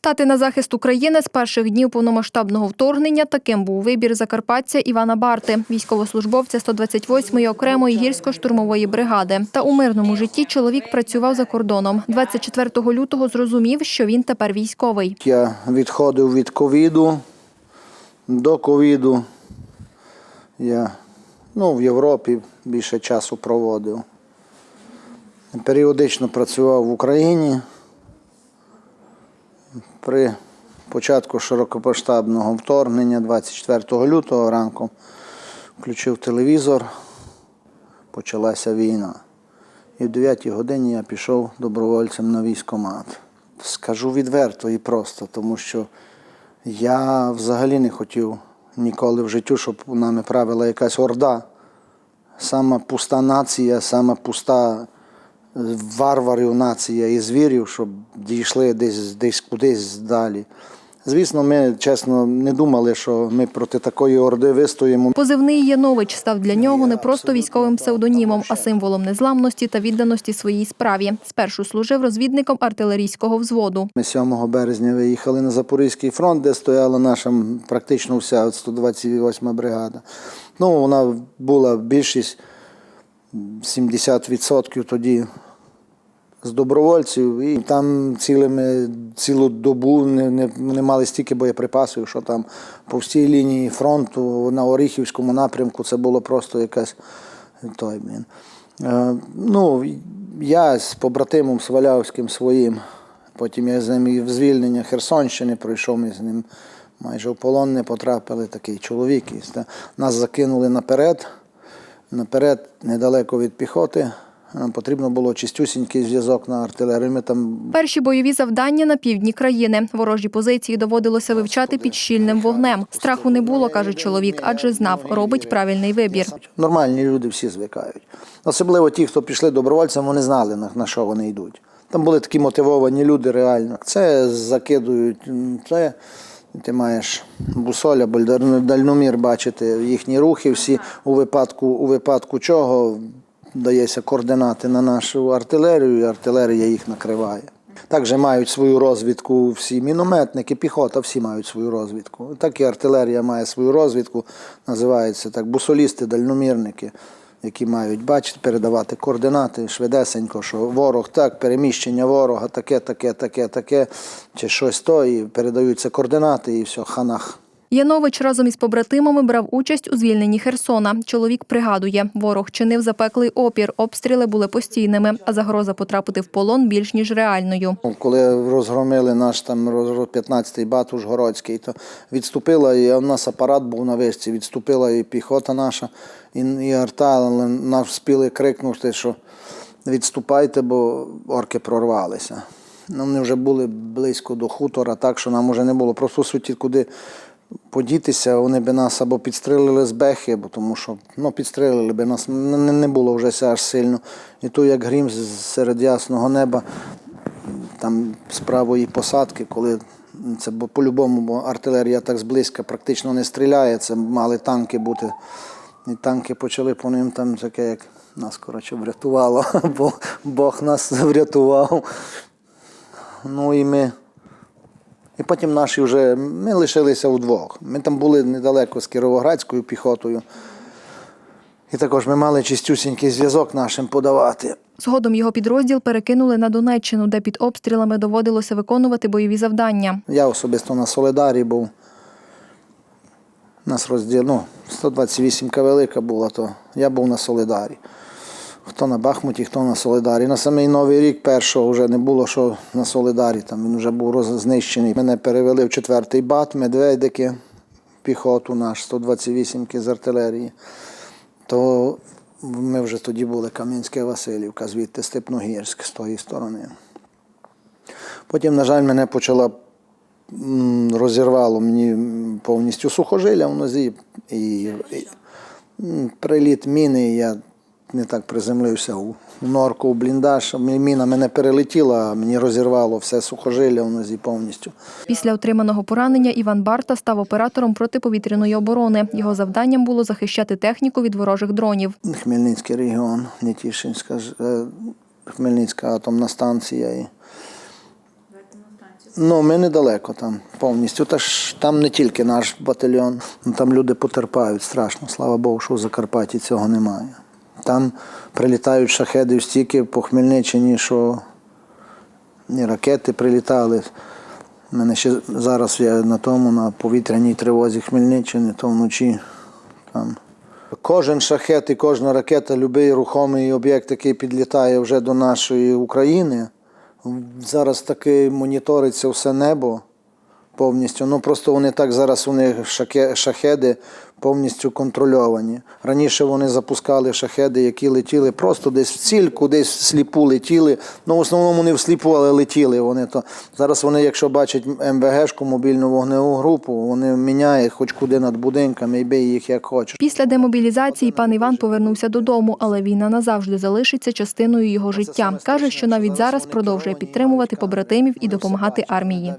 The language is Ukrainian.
Стати на захист України з перших днів повномасштабного вторгнення таким був вибір закарпатця Івана Барти, військовослужбовця 128-ї окремої гірсько-штурмової бригади. Та у мирному житті чоловік працював за кордоном. 24 лютого зрозумів, що він тепер військовий. Я відходив від ковіду. До ковіду я ну, в Європі більше часу проводив. Періодично працював в Україні. При початку широкопоштабного вторгнення 24 лютого ранку включив телевізор, почалася війна. І в 9 годині я пішов добровольцем на військкомат. Скажу відверто і просто, тому що я взагалі не хотів ніколи в життю, щоб нами правила якась орда. Сама пуста нація, сама пуста варварів нація і звірів, щоб дійшли десь, десь кудись далі. Звісно, ми чесно не думали, що ми проти такої орди вистоїмо. Позивний Янович став для нього не просто військовим псевдонімом, а символом незламності та відданості своїй справі. Спершу служив розвідником артилерійського взводу. Ми 7 березня виїхали на Запорізький фронт, де стояла наша практично вся от 128 бригада. Ну, вона була більшість, 70% тоді з добровольців, і там цілими, цілу добу не, не, не мали стільки боєприпасів, що там по всій лінії фронту на Оріхівському напрямку це було просто якась той, блін. Е, ну, я з побратимом Свалявським своїм, потім я з ним і в звільнення Херсонщини пройшов, ми з ним майже в полон не потрапили, такий чоловік. Нас закинули наперед, наперед, недалеко від піхоти. Нам потрібно було чистюсінький зв'язок на артилерію. Ми там Перші бойові завдання на півдні країни. Ворожі позиції доводилося вивчати під щільним вогнем. Страху не було, каже чоловік, адже знав, робить правильний вибір. Нормальні люди всі звикають. Особливо ті, хто пішли добровольцем, вони знали, на, на що вони йдуть. Там були такі мотивовані люди реально. Це закидують, це ти маєш бусоль або дальномір бачити їхні рухи всі у випадку, у випадку чого дається координати на нашу артилерію, і артилерія їх накриває. Також мають свою розвідку всі мінометники, піхота, всі мають свою розвідку. Так і артилерія має свою розвідку, називається так бусолісти, дальномірники, які мають бачити, передавати координати швидесенько, що ворог так, переміщення ворога, таке, таке, таке, таке, чи щось то, і передаються координати, і все, ханах. Янович разом із побратимами брав участь у звільненні Херсона. Чоловік пригадує, ворог чинив запеклий опір, обстріли були постійними, а загроза потрапити в полон більш ніж реальною. Коли розгромили наш там роз- роз- 15-й бат Ужгородський, то відступила, і у нас апарат був на вишці, відступила і піхота наша, і, і арта, але нам вспіли крикнути, що відступайте, бо орки прорвалися. Ну, вони вже були близько до хутора, так що нам вже не було. Просто суті, куди подітися, вони би нас або підстрелили з бехи, бо тому що ну, підстрелили би нас, не, не було вже аж сильно. І то як грім серед ясного неба, там з правої посадки, коли це бо по-любому, бо артилерія так зблизька практично не стріляє, це мали танки бути. І танки почали по ним там таке, як нас коротше врятувало, бо Бог нас врятував. Ну і ми. І потім наші вже ми лишилися вдвох. Ми там були недалеко з Кіровоградською піхотою. І також ми мали чистюсінький зв'язок нашим подавати. Згодом його підрозділ перекинули на Донеччину, де під обстрілами доводилося виконувати бойові завдання. Я особисто на Солидарі був. Нас розділ, ну, 128 велика була, то я був на Солидарі. Хто на Бахмуті, хто на Солидарі. На самий Новий рік першого вже не було, що на Солидарі, там він вже був знищений. Мене перевели в четвертий бат, медведики, піхоту наш, 128 з артилерії. То ми вже тоді були Кам'янське Васильівка, звідти Степногірськ з тої сторони. Потім, на жаль, мене почала розірвало мені повністю сухожилля в нозі. І, і приліт міни, я не так приземлився у у норку, у бліндаж. Міна мене перелетіла, мені розірвало все сухожилля в нозі повністю. Після отриманого поранення Іван Барта став оператором протиповітряної оборони. Його завданням було захищати техніку від ворожих дронів. Хмельницький регіон, Нетішинська, е, Хмельницька атомна станція. І Ну, ми недалеко там повністю. Та ж там не тільки наш батальйон, ну, там люди потерпають страшно. Слава Богу, що в Закарпатті цього немає. Там прилітають шахеди стільки по Хмельниччині, що ні, ракети прилітали. У мене ще зараз я на тому, на повітряній тривозі Хмельниччини, то вночі там. Кожен шахет і кожна ракета, будь-який рухомий об'єкт, який підлітає вже до нашої України, зараз таки моніториться все небо повністю. Ну просто вони так зараз у них шахеди повністю контрольовані. Раніше вони запускали шахеди, які летіли просто десь в ціль, кудись всліпу летіли. Ну, в основному не всліпу, але летіли вони. То зараз вони, якщо бачать МВГшку, мобільну вогневу групу, вони міняють хоч куди над будинками і бий їх як хочеш. Після демобілізації пан Іван повернувся додому, але війна назавжди залишиться частиною його життя. Каже, що навіть зараз продовжує підтримувати побратимів і допомагати армії.